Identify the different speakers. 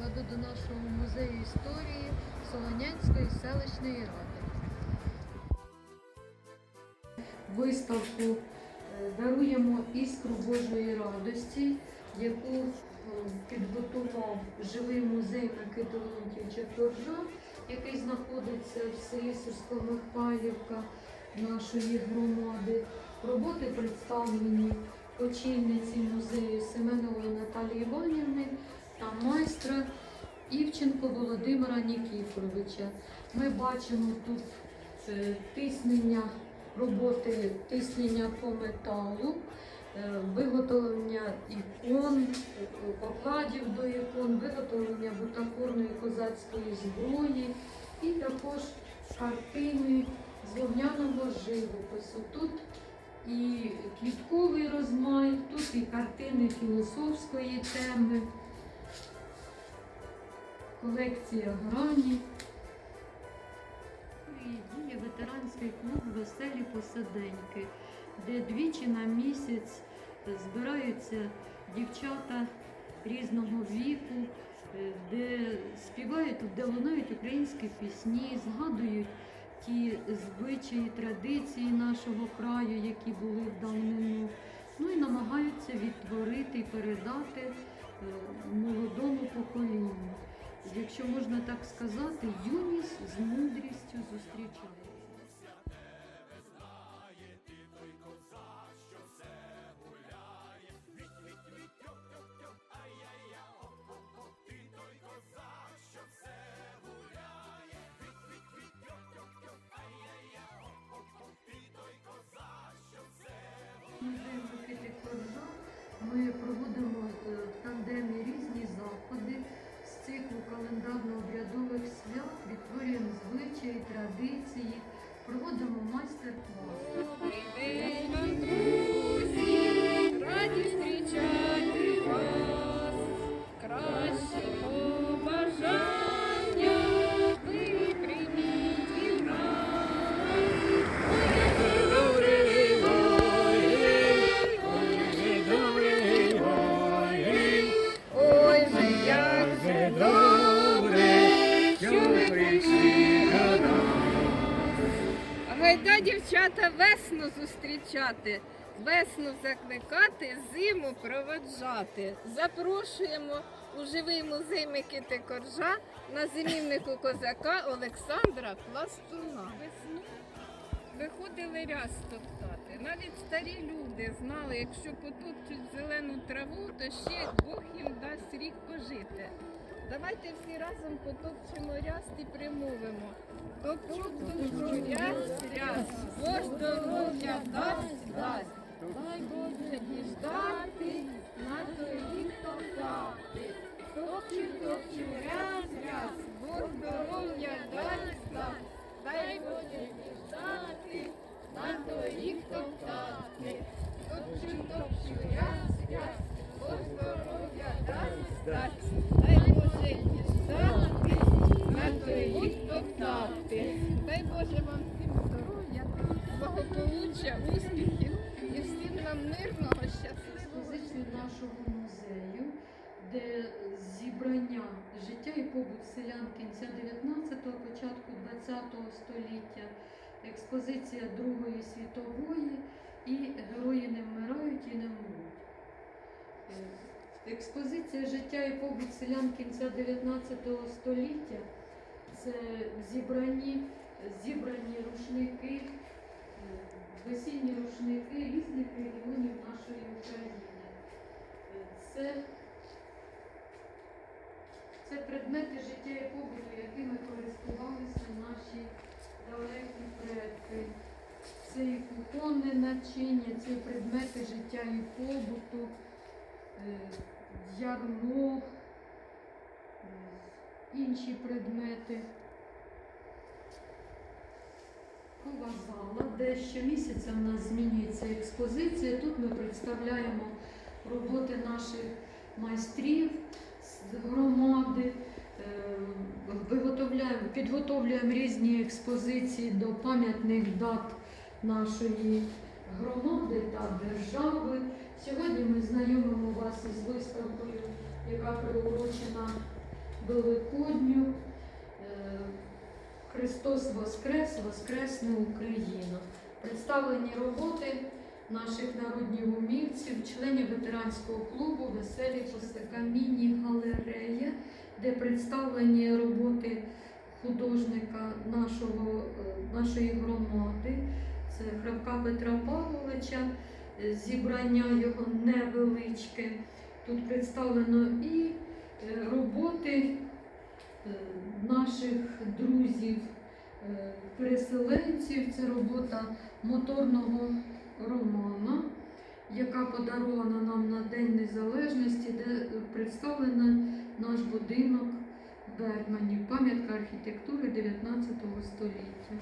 Speaker 1: закладу до нашого музею історії Солонянської селищної ради. Виставку е, даруємо іскру Божої радості, яку е, підготував живий музей Микити Леонтьовича Коржа, який знаходиться в селі Сирсько-Михайлівка нашої громади. Роботи представлені очільниці музею Семенової Наталії Іванівни та Івченко Володимира Нікіфоровича. Ми бачимо тут е, тиснення роботи тиснення по металу, е, виготовлення ікон, окладів до ікон, виготовлення бутафорної козацької зброї і також картини з вогняного живопису. Тут і квітковий розмай, тут і картини філософської теми, колекція грані. І діє ветеранський клуб Веселі посаденьки, де двічі на місяць збираються дівчата різного віку, е, де співають, де лунають українські пісні, згадують ті звичаї, традиції нашого краю, які були в давнину. Ну і намагаються відтворити і передати е, молодому поколінню. Якщо можна так сказати, юність з мудрістю зустрічається. Проводимо майстер-класи.
Speaker 2: Гайда, дівчата, весну зустрічати, весну закликати, зиму проводжати. Запрошуємо у живий музей Микити Коржа на зимівнику козака Олександра Пластуна. Весну виходили ряс топтати. Навіть старі люди знали, якщо потопчуть зелену траву, то ще Бог їм дасть рік пожити. Давайте всі разом потопчемо ряст і примовимо. Топчу, топчу, ряст, ряст, бо здоров'я дасть, дасть. Дай Боже діждати, на той рік топтати. Топчу, топчу, ряст, ряст, Бог здоров'я дасть, дасть.
Speaker 1: Нашого музею, де зібрання життя і побут селян кінця 19-го, початку 20-го століття, експозиція Другої світової і герої не вмирають і не мруть. Е, Експозиція життя і побут селян кінця 19 століття це зібрані, зібрані рушники, е, весільні рушники різних регіонів нашої України. Це, це предмети життя і побуту, якими користувалися наші далекі предки. Це і кухонне начиння, це предмети життя і побуту, е, ярмо, е, інші предмети. Кова зала, де щомісяця в нас змінюється експозиція. Тут ми представляємо роботи наших майстрів з громади, е, виготовляємо, підготовлюємо різні експозиції до пам'ятних дат нашої громади та держави. Сьогодні ми знайомимо вас із виставкою, яка приурочена Великодню. Е, Христос Воскрес, Воскресне Україна. Представлені роботи наших народних умільців, членів ветеранського клубу Веселі Косака міні-галерея, де представлені роботи художника нашого, е, нашої громади. Це Хравка Петра Павловича, е, зібрання його невеличке. Тут представлено і е, роботи наших друзів, переселенців. Це робота моторного романа, яка подарована нам на День Незалежності, де е, представлена наш будинок Бергманів, пам'ятка архітектури 19 століття.